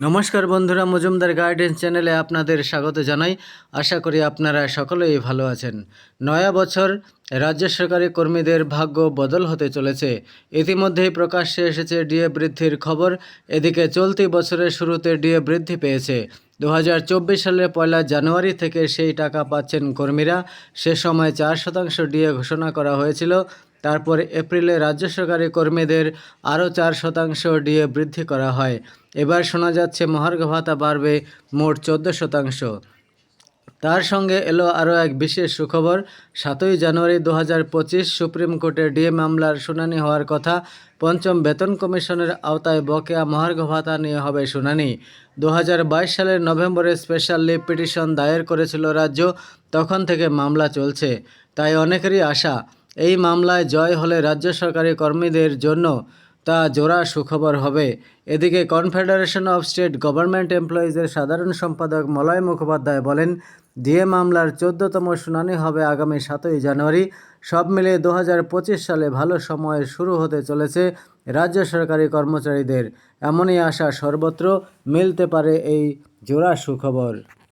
নমস্কার বন্ধুরা, মজুমদার গার্ডেন্স চ্যানেলে আপনাদের স্বাগত জানাই। আশা করি আপনারা সকলেই ভালো আছেন। নয়া বছর রাজ্য সরকারি কর্মীদের ভাগ্য বদল হতে চলেছে। ইতিমধ্যেই প্রকাশ্যে এসেছে ডিএ বৃদ্ধির খবর। এদিকে চলতি বছরের শুরুতে ডিএ বৃদ্ধি পেয়েছে। দু হাজার চব্বিশ সালের পয়লা জানুয়ারি থেকে সেই টাকা পাচ্ছেন কর্মীরা। সে সময় চার শতাংশ ডিএ ঘোষণা করা হয়েছিল। তারপর এপ্রিলে রাজ্য সরকারি কর্মীদের আরও চার শতাংশ ডিএ বৃদ্ধি করা হয়। এবার শোনা যাচ্ছে মহার্ঘ ভাতা বাড়বে মোট চোদ্দ শতাংশ। তার সঙ্গে এলো আরও এক বিশেষ সুখবর। সাতই জানুয়ারি দু হাজার পঁচিশ সুপ্রিম কোর্টে ডিএ মামলার শুনানি হওয়ার কথা পঞ্চম বেতন কমিশনের আওতায় বকেয়া মহার্ঘ ভাতা নিয়ে হবে শুনানি। দু হাজার বাইশ সালের নভেম্বরে স্পেশাল লিভ পিটিশন দায়ের করেছিল রাজ্য। তখন থেকে মামলা চলছে। তাই অনেকেরই আশা এই মামলায় জয় হলে রাজ্য সরকারি কর্মীদের জন্য তা জোড়া সুখবর হবে। এদিকে কনফেডারেশন অফ স্টেট গভর্নমেন্ট এমপ্লয়িজের সাধারণ সম্পাদক মলয় মুখোপাধ্যায় বলেন ডিএ মামলার চোদ্দতম শুনানি হবে আগামী সাতই জানুয়ারি। সব মিলিয়ে দু সালে ভালো সময় শুরু হতে চলেছে রাজ্য সরকারি কর্মচারীদের। এমনই আশা সর্বত্র মিলতে পারে এই জোড়া সুখবর।